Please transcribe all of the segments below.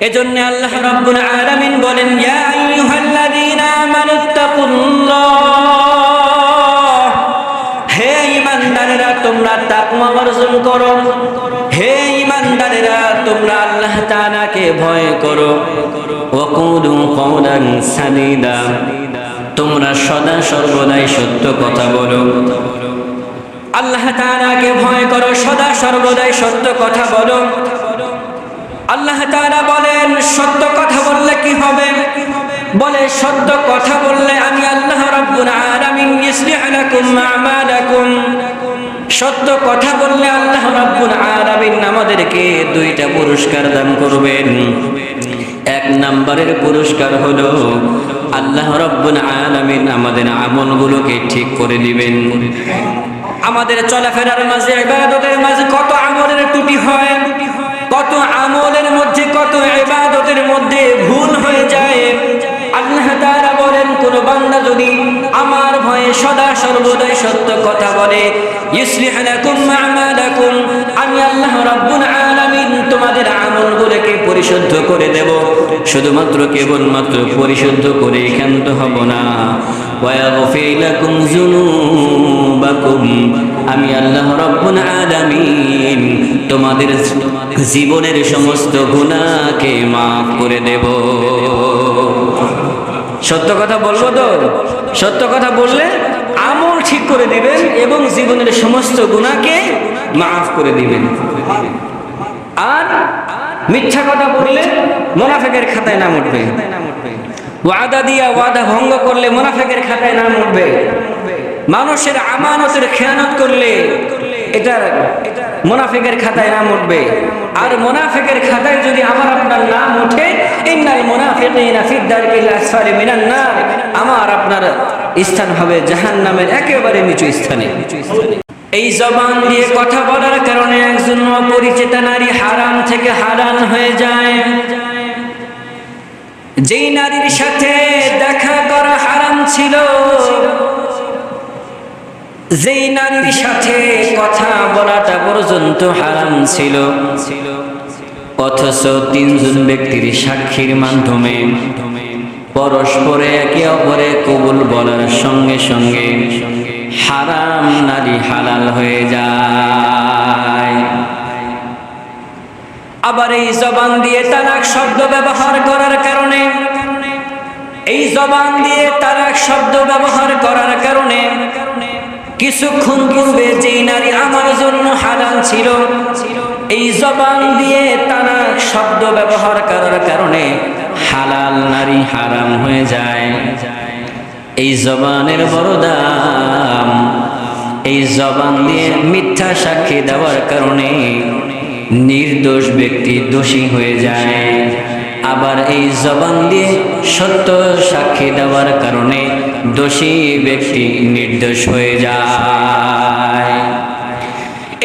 এজন্য আল্লাহ রাব্বুল আলামিন বলেন, ইয়া আইয়ুহাল্লাযীনা আমানুত্তাকুল্লাহ হে ঈমানদারেরা, তোমরা তাকওয়া অর্জন করো। হে ঈমানদারেরা, তোমরা আল্লাহ তাআলাকে ভয় করো। ওয়াকুলু কওলান সাদীদা। তোমরা সদা সর্বদাই সত্য কথা বলো। আল্লাহ তাআলাকে ভয় করো, সদা সর্বদাই সত্য কথা বলো। আল্লাহ তারা বলেন, সত্য কথা বললে কি হবে? বলে, সত্য কথা বললে আমি আল্লাহ সত্য কথা বললে আল্লাহ রাব্বুল আলামিন আমাদেরকে দুইটা পুরস্কার দান করবেন। এক নম্বরের পুরস্কার হলো, আল্লাহ রাব্বুল আলামিন আমাদের আমলগুলোকে ঠিক করে দিবেন। আমাদের চলাফেরার মাঝে, ইবাদতের মাঝে কত আমলের ত্রুটি হয় কত আমলের মধ্যে, কত ইবাদতের মধ্যে ভুল হয়ে যায়। আল্লাহ তাআলা বলেন, কোন বান্দা যদি আমার ভয়ে সদা সর্বদাই সত্য কথা বলে আমি আল্লাহ রাব্বুল আলামিন পরিশুদ্ধ করে দেব। শুধুমাত্র কেবলমাত্র পরিশুদ্ধ করে ক্ষান্ত হব না। ওয়াগফির লাকুম যুনুবাকুম আমি আল্লাহ রাব্বুল আলামিন তোমাদের জীবনের সমস্ত গুনাহকে maaf করে দেব। সত্য কথা বলব তো? সত্য কথা বললে আমল ঠিক করে দিবেন এবং জীবনের সমস্ত গুনাহকে maaf করে দিবেন। আর মিথ্যা কথা বললে মোনাফেকের খাতায় নাম উঠবে। ওয়াদা দিয়া ওয়াদা ভঙ্গ করলে মোনাফেকের খাতায় নাম উঠবে। মানুষের আমানতের খেয়ানত করলে এটা মোনাফেকের খাতায় নাম উঠবে। আর মোনাফেকের খাতায় যদি আমার আপনার নাম ওঠে ইন্নাল মুনাফিকিনা ফিদ দারকিল আসফালি মিনান নার, আমার আপনার স্থান হবে জাহান্নামের একেবারে নিচু স্থানে। এই জবান দিয়ে কথা বলার কারণে একজন অপরিচিত নারী হারাম থেকে হারান হয়ে যায়। যেই নারীর সাথে দেখা করা হারাম ছিল, যেই নারীর সাথে কথা বলাটা পর্যন্ত হারাম ছিল, অথচ তিনজন ব্যক্তির সাক্ষীর মাধ্যমে পরস্পরে একে অপরে কবুল বলার সঙ্গে সঙ্গে হারাম নারী হালাল হয়ে যায়। আবার এই জবান দিয়ে তালাক শব্দ ব্যবহার করার কারণে, এই জবান দিয়ে তালাক শব্দ ব্যবহার করার কারণে কিছুক্ষণ পূর্বে যেই নারী আমার জন্য হালাল ছিল, এই জবান দিয়ে তালাক শব্দ ব্যবহার করার কারণে হালাল নারী হারাম হয়ে যায়। এই জবানের বড় এই জবান দিয়ে মিথ্যা সাক্ষী দেওয়ার কারণে নির্দোষ ব্যক্তি দোষী হয়ে যায়। আবার এই জবান দিয়ে সত্য সাক্ষী দেওয়ার কারণে দোষী ব্যক্তি নির্দোষ হয়ে যায়।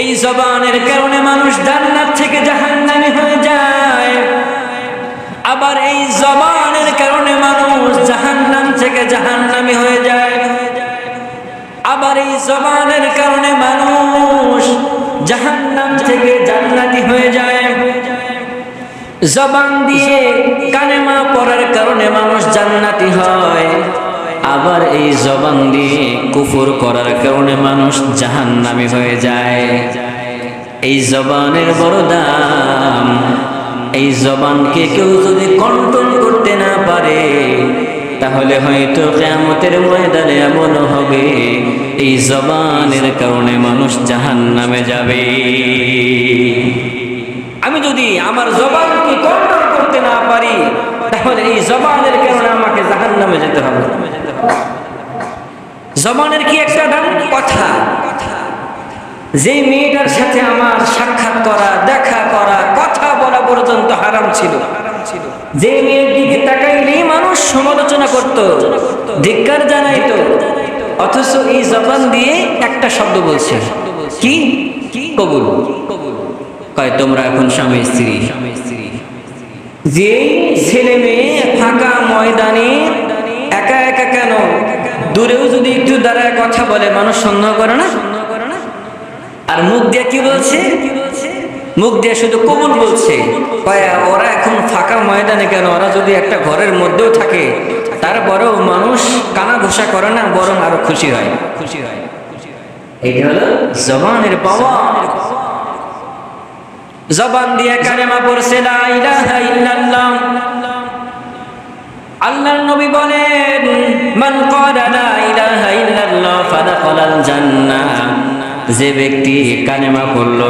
এই জবানের কারণে মানুষ জান্নাত থেকে জাহান্নামী হয়ে যায়। আবার এই জবানের কারণে মানুষ জাহান্নাম থেকে জাহান্নামী হয়ে যায়। আবার এই জবানের কারণে মানুষ জাহান্নাম থেকে জান্নাতি হয়ে যায়। জবান দিয়ে কালেমা পড়ার কারণে মানুষ জান্নাতি হয়। আবার এই জবান দিয়ে কুফর করার কারণে মানুষ জাহান্নামি হয়ে যায়। এই জবানের বড় দাম এই জবানকে কেউ যদি কন্ট্রোল করতে না পারে তাহলে হয়তো কেমতের ময়দানে এমন হবে। এই জবানের কারণে মানুষ জাহান নামে যাবে। আমি যদি আমার জবানকে কন্ট্রোল করতে না পারি, তাহলে এই জবানের কারণে আমাকে জাহান নামে যেতে হবে। জবানের কি একটা কথা? যে মেয়েটার সাথে আমার সাক্ষাৎ করা, দেখা করা, কথা বলা পর্যন্ত হারাম ছিল। যে মেয়ের দিকে তাকাইলেই মানুষ সমালোচনা করত, ধিক্কার জানাইতো। অথচ এই জবান দিয়ে একটা শব্দ বলছে, কি? কবুল। কয়, তোমরা এখন স্বামী স্ত্রী। যে ছেলে মেয়ে ফাঁকা ময়দানে, একা একা কেন? দূরেও যদি একটু দাঁড়ায় কথা বলে, মানুষ সন্দেহ করে না? মুখ দিয়ে কি বলছে? মুখ দিয়ে শুধু কবুল বলছে। ওরা এখন ফাঁকা ময়দানে কেন? ওরা যদি একটা ঘরের মধ্যেও থাকে, তারপরেও মানুষ কানা ঘোষা করে না, বরং আরও খুশি হয়। খুশি হয় এটা হলো জবান দিয়ে পড়ছে আল্লাহর নবী মান যে ব্যক্তি কালেমা পড়ল,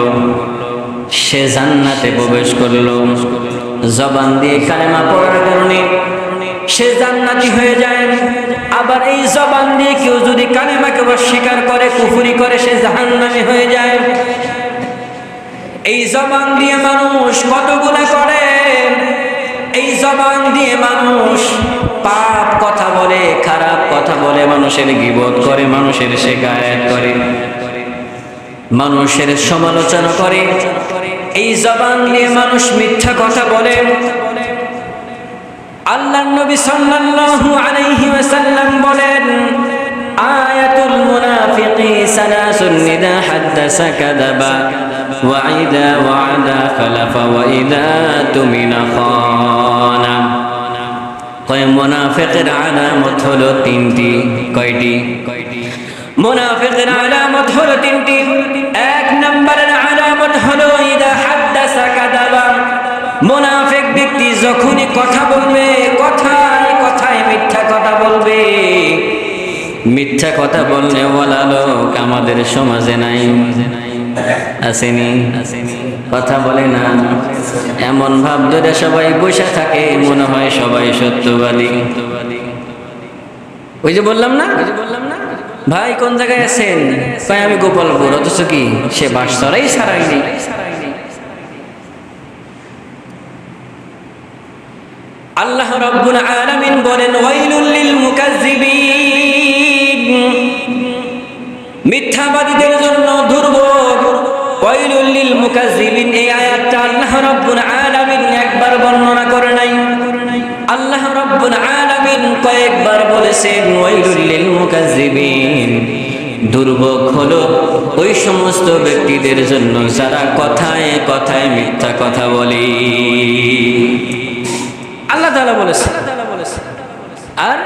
সে জান্নাতে প্রবেশ করল। জবান দিয়ে কালেমা পড়ার কারণে সে জান্নাতি হয়ে যায়। আবার এই জবান দিয়ে কেউ যদি কালেমাকে অস্বীকার করে, কুফুরি করে, সে জাহান্নামী হয়ে যায়। এই জবান দিয়ে মানুষ কত গুণা করে? এই জবান দিয়ে মানুষ পাপ কথা বলে, খারাপ কথা বলে, মানুষের গিবত করে, মানুষের শেখায়ত করে। মানুষের সমালোচনা করে, এই জবান দিয়ে মানুষ মিথ্যা কথা বলে। আল্লাহ নবী সাল্লাল্লাহু আলাইহি ওয়াসাল্লাম বলেন, আয়াতুল মুনাফিকি সালাসুন নিদা হাদাসা কাযাবা ওয়া ইদা ওয়াদা খালাফা, ওয়া ইদা তুমিনা খানা। কয়, মুনাফিকের আলামত হলো তিনটি। কয়টি? মুনাফিকের আলামত হলো তিনটি। কথা বলবে, কথায় কথায় মিথ্যা কথা বলবে। মিথ্যা কথা বললে বলা লোক আমাদের সমাজে নাই। আসেনি। কথা বলে না। এমন ভাব ধরে সবাই বসে থাকে, মনে হয় সবাই সত্যবাদী। ওই যে বললাম না? বললাম না ভাই, কোন জায়গায় আছেন? আমি গোপালপুর, অথচ কি? সে বাস সরাই সারাইনি আল্লাহ রব্বুল আলামিন বলেন, ওয়াইলুল লিল মুকাজ্জিবিন মিথ্যাবাদীদের জন্য দুর্ভোগ। ওয়াইলুল লিল মুকাজ্জিবিন এই আয়াতটা আল্লাহ রব্বুল আলামিন একবার বর্ণনা করে নাই। আল্লাহ রব্বুল আলামিন কয়েকবার বলেছেন, ওয়াইলুল লিল মুকাজ্জিবিন দুর্ভোগ হলো ওই সমস্ত ব্যক্তিদের জন্য যারা কথায় কথায় মিথ্যা কথা বলে। আল্লাহ তাআলা বলেছে, আর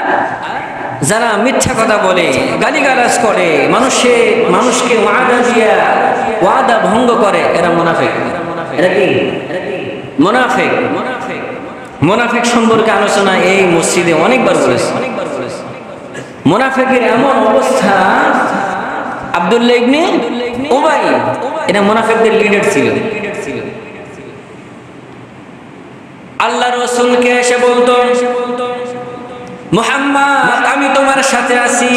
যারা মিথ্যা কথা বলে, গালিগালাজ করে, মানুষে, মানুষকে ওয়াদা দিয়া, ওয়াদা ভঙ্গ করে, এরা মুনাফিক। এরা কি? মুনাফিক। মুনাফিক সম্পর্কে আলোচনা এই মসজিদে অনেকবার বলেছে। মোনাফেকের এমন অবস্থা, আব্দুল্লাহ ইবনে উবাই এটা মুনাফিকদের লিডার ছিল। আল্লাহ রসুলকে এসে বলতো আমি তোমার সাথে আছি।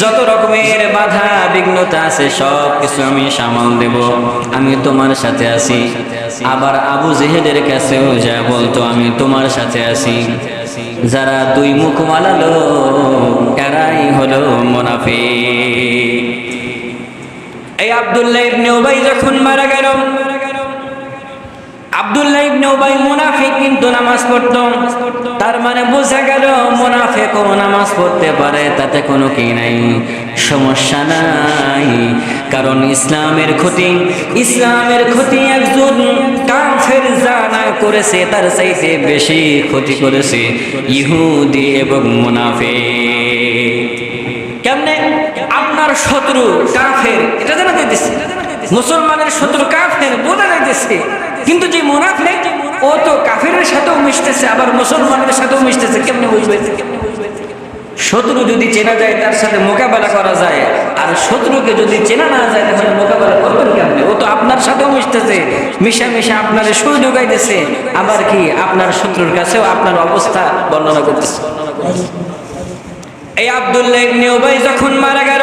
যত রকমের বাধা, বিঘ্নতা আছে সব কিছু আমি সামাল দেব। আমি তোমার সাথে আছি। আবার আবু জেহেদের কাছেও যা বলতো, আমি তোমার সাথে আছি। যারা দুই মুখ মালালো এরাই হলো মোনাফি এই আব্দুল্লাহ ইবনে উবাই যখন মারা গেল আব্দুল্লাহ ইবনে উবাই মুনাফিক কিন্তু নামাজ পড়তো। তার মানে বোঝা গেল মুনাফিক ও নামাজ পড়তে পারে, তাতে কোনো কি নাই, সমস্যা নাই। কারণ ইসলামের ক্ষতি ইসলামের ক্ষতি একজন কাফের জানা করেছে, তার চাইতে বেশি ক্ষতি করেছে ইহুদি এবং মুনাফিক। কেমনে? আপনার শত্রু কাফের, এটা জানা যাইতেছে। মুসলমানের শত্রু কাফের, বোঝা যাইতেছে। কিন্তু যে মুনাফিক, ও তো কাফেরের সাথেও মিশতেছে, আবার মুসলমানের সাথেও মিশতেছে, কেমনে বুঝবে? শত্রু যদি চেনা যায়, তার সাথে মোকাবেলা করা যায়। আর শত্রুকে যদি চেনা না যায়, তাহলে মোকাবেলা করবেন কেমনে? ও তো আপনার সাথেও মিশতেছে মিশা মিশা আপনার সুই ঢুকাইতেছে আবার কি আপনার শত্রুর কাছেও আপনার অবস্থা বর্ণনা করতেছে। এই আব্দুল্লাহ যখন মারা গেল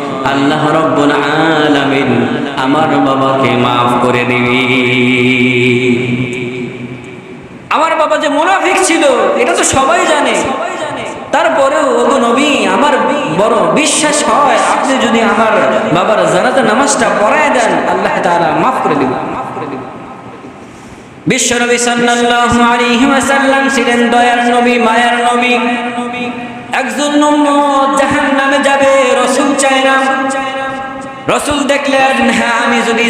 আল্লাহ রব্বুল আলামিন আমার বাবাকে মাফ করে দিবি। আমার বাবা যে মুনাফিক ছিল, এটা তো সবাই জানে। তারপরেও ওগো নবী আমার বড় বিশ্বাস হয়, আপনি যদি আমার বাবার জানাতে নামাজটা পড়ায় দেন, আল্লাহ মাফ করে সাল্লাল্লাহু আলাইহি ওয়াসাল্লাম ছিলেন দয়ার নবী, মায়ার নবী। একজন উম্মত জাহান্নামে যাবে। চায় না। রাসূল দেখলেন হ্যাঁ আমি যদি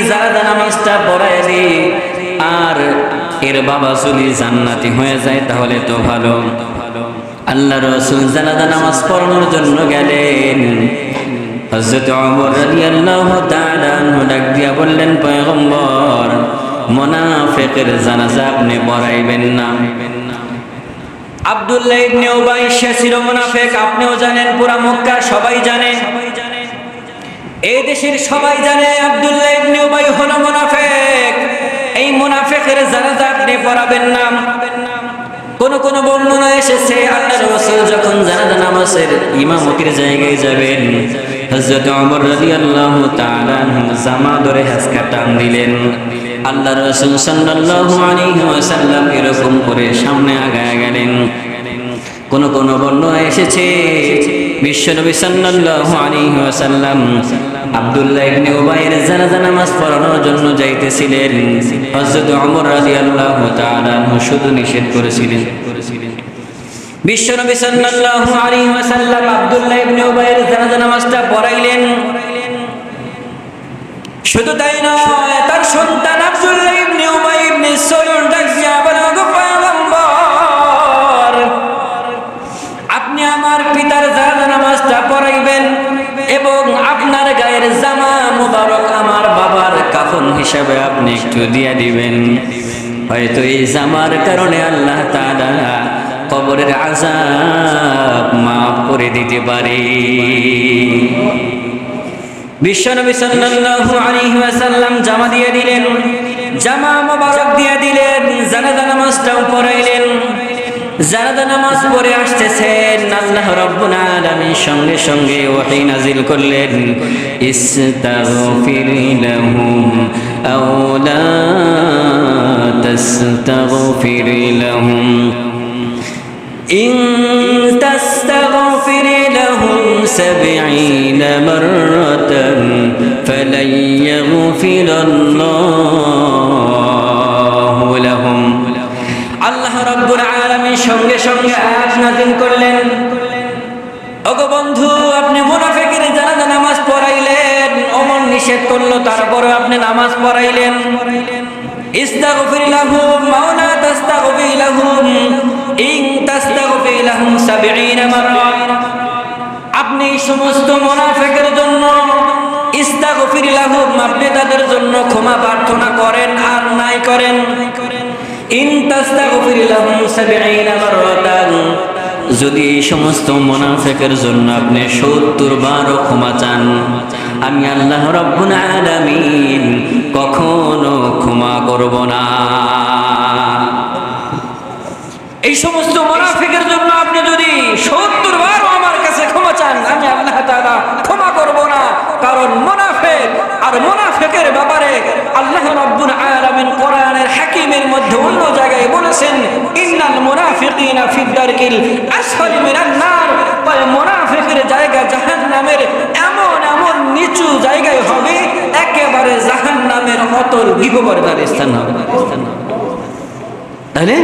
পড়ায় দিই, আর এর বাবা যদি জান্নাতি হয়ে যায়, তাহলে তো ভালো। আল্লাহ রসুল নামাজ পড়ানোর জন্য গেলেন। ডাক দিয়া বললেন, পয়গম্বর জানাজা আপনি পড়াইবেন না। আব্দুল্লাহ ইবনে উবাই ছিল আপনিও জানেন, পুরা মক্কা সবাই জানে। এই দেশের সবাই জানে আব্দুল্লাহ ইবনে উবাই হলো মুনাফিক। এই মুনাফিকের জানাজা আপনি পড়াবেন না। কোন কোন বর্ণনা এসেছে রাসূল যখন জানাজা নামাজের ইমামতির জায়গায় যাবেন, হযরত ওমর রাদিয়াল্লাহু তাআলা জামা ধরে হাসকা টান দিলেন। আল্লাহ রাসূল সাল্লাল্লাহু আলাইহি ওয়াসাল্লাম এরকম করে সামনে আগায় গেলেন। কোন কোন বর্ণনা এসেছে, বিশ্বনবী সাল্লাল্লাহু আলাইহি ওয়াসাল্লাম আব্দুল্লাহ ইবনে উবাইয়ের জানাজা নামাজ পড়ানোর জন্য যাইতেছিলেন। হযরত ওমর রাদিয়াল্লাহু তাআলা শুধু নিষেধ করেছিলেন। বিশ্বনবী সাল্লাল্লাহু আলাইহি ওয়াসাল্লাম আব্দুল্লাহ ইবনে উবাইয়ের জানাজা নামাজটা পড়াইলেন। শুধু তাই নয়, তার সন্তান আব্দুল্লাহ ইবনে উবাই ইবনে সলুল ডাক দিয়া পয়গম্বর, আপনি আমার পিতার জানাজা নামাজটা পড়াইবেন বাবার হিসাবে আপনি একটু দিয়ে দিবেন। হয়তো এই জামার কারণে আল্লাহ তাআলা কবরের আযাব মাফ করে দিতে পারে। বিশ্বনবী সাল্লাল্লাহু আলাইহি ওয়াসাল্লাম জামা দিয়ে দিলেন, জামা মোবারক দিয়ে দিলেন, জানাজা নামাজটাও পড়াইলেন। যারা দা নামাজ পড়ে আসতেছেন আল্লাহ রব্বুল আলামিন সঙ্গে সঙ্গে ওহী নাজিল করলেন ইস্তাগফির লাহুম আও লা তাস্তাগফির লাহুম ইন তাস্তাগফির লাহুম 70 মারাতান ফালান ইয়াগফিরাল্লাহ সঙ্গে সঙ্গে আয়াত নাযিল করলেন। ওগো বন্ধু, আপনি মুনাফিকের জানাজা নামাজ পড়াইলেন, অমন নিষেধ করল তারপরে আপনি নামাজ পড়াইলেন। ইস্তাগফির লাহুম মাওলা তাস্তাগফির লাহুম ইন তাস্তাগফির লাহুম 70 মাররা। আপনি সমস্ত মুনাফিকের জন্য ইস্তাগফির লাহুম আপনি তাদের জন্য ক্ষমা প্রার্থনা করেন আর নাই করেন। যদি এই সমস্ত মোনাফেকের জন্য আপনি সত্তর বারও ক্ষমা চান, আমি আল্লাহ রব্বুল আলামিন কখনো ক্ষমা করব না। এই সমস্ত মোনাফিকের জন্য আপনি যদি সত্তর বারও আমার কাছে ক্ষমা চান, আমি আল্লাহ ক্ষমা করব না। কারণ মোনাফেক আর মোনাফেকের ব্যাপারে আল্লাহ রাব্বুল আলামিন কোরআনের হাকিমের মধ্যে অন্য জায়গায় বলেছেন, ইন্নাল মুনাফিকিনা ফিদ দারকিল আসফালি মিনান নার। তবে মুনাফিকের জায়গা জাহান্নামের এমন এমন নিচু জায়গায় হবে, একেবারে জাহান্নামের অতল বিগবর্দার স্থান হবে। তাহলে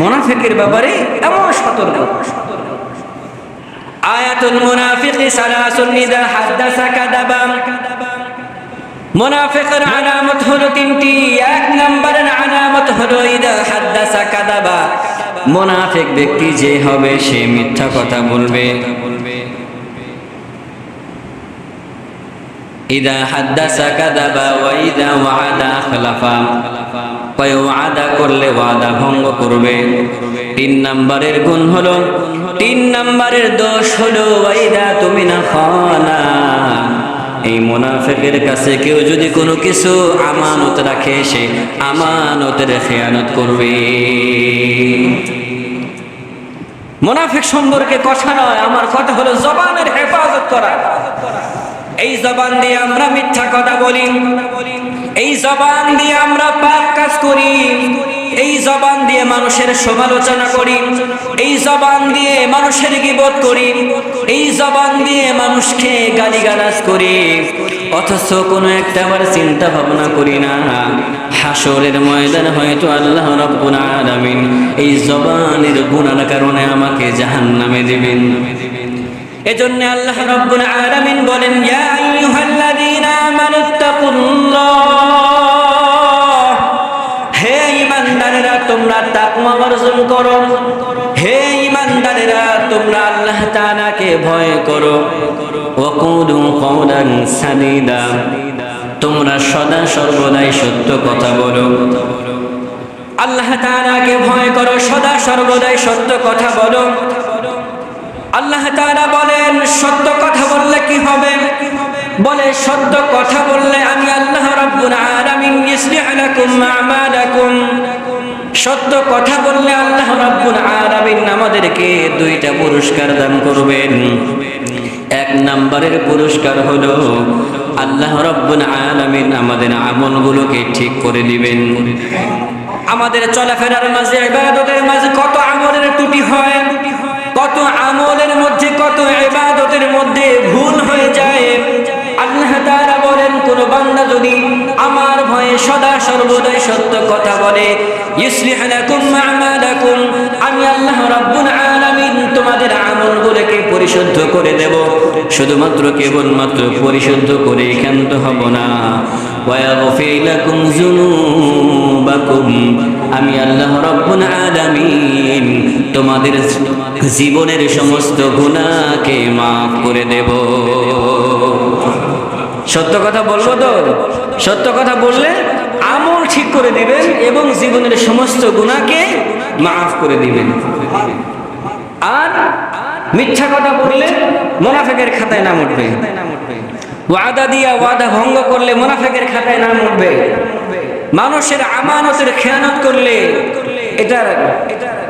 মুনাফিকের ব্যাপারে এমন সতর্ক। আয়াতুল মুনাফিকি সালাসুন ইযা হাদাসা কাযাবা মুনাফিকের আলামত হলো তিনটি। এক নম্বরের আলামত হলো ইদা হাদাসা কাদাবা। মুনাফিক ব্যক্তি যে হবে, সে মিথ্যা কথা বলবে। ইদা হাদাসা কাদাবা ওয়া ইদা ওয়াদা খলাফা। ওয়াদা করলে ওয়াদা ভঙ্গ করবে। তিন নম্বরের গুণ হলো, তিন নম্বরের দোষ হলো ওয়াইদা তুমি না খানা। এই মুনাফিকের কাছে কেউ যদি কোনো কিছু আমানত রাখে, সে আমানতের খেয়ানত করবে। মুনাফিক সম্পর্কে কথা নয়, আমার কথা হলো জবানের হেফাজত করা। এই জবান দিয়ে আমরা মিথ্যা কথা বলি। এই জবান দিয়ে আমরা পাপ কাজ করি। এই জবান দিয়ে মানুষের সমালোচনা করি, এই জবান দিয়ে মানুষের গিবত করি, এই জবান দিয়ে মানুষকে গালিগালাজ করি। অথচ কোনো একটা আবার চিন্তা ভাবনা করি না। হাসরের ময়দান হয়তো আল্লাহ আলামিন এই জবানের গুণার কারণে আমাকে জাহান্নামে দিবেন। এজন্য আল্লাহ রব্বুল আলামিন বলেন, ইয়া আইয়ুহাল্লাযীনা আমানুত্তাকুল্লাহ অর্জন করো হে ইমানদারেরা, তোমরা আল্লাহ তাআলাকে ভয় করো। ওয়াকুলু কওলান সাদীদা। তোমরা সদা সর্বদাই সত্য কথা বলো। আল্লাহ তাআলাকে ভয় করো, সদা সর্বদাই সত্য কথা বলো। আল্লাহ তাআলা বলেন, সত্য কথা বললে কি হবে? বলে, সত্য কথা বললে আমি আল্লাহ রাব্বুল আলামিন ইসলিহ লাকুম আমালাকুম। সত্য কথা বললে আল্লাহ রাব্বুল আলামিন আমাদেরকে দুইটা পুরস্কার দান করবেন। এক নম্বরের পুরস্কার হলো আল্লাহ রাব্বুল আলামিন আমাদের আমলগুলোকে ঠিক করে দিবেন। আমাদের চলাফেরার মাঝে, ইবাদতের মাঝে কত আমলের ত্রুটি হয়, কত আমলের মধ্যে, কত ইবাদতের মধ্যে ভুল হয়ে যায়। আল্লাহ বলেন, কোন বান্দা যদি আমার ভয়ে সদা সর্বদাই সত্য কথা বলে আমি আল্লাহ তোমাদের আমলগুলোকে পরিশুদ্ধ করে দেব। শুধুমাত্র কেবলমাত্র পরিশুদ্ধ করে ক্ষান্ত হব না। আমি আল্লাহ আলামিন তোমাদের জীবনের সমস্ত গুণাকে মাফ করে দেব। সত্য কথা বলব তো? সত্য কথা বললে আমল ঠিক করে দিবেন এবং জীবনের সমস্ত গুণাকে মাফ করে দিবেন। আর মিথ্যা কথা বললে মোনাফেকের খাতায় নাম উঠবে। ওয়াদা দিয়া ওয়াদা ভঙ্গ করলে মোনাফেকের খাতায় নাম উঠবে। মানুষের আমানতের খেয়ানত করলে এটার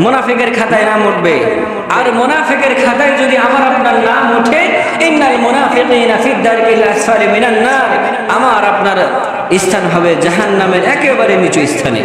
মোনাফেকের খাতায় নাম উঠবে। আর মোনাফেকের খাতায় যদি আমার আপনার নাম উঠে, ইন্নাল মুনাফিকিনা ফিদ দারকিল আসফালি মিনান নার আমার আপনার স্থান হবে জাহান নামের একেবারে নিচু স্থানে।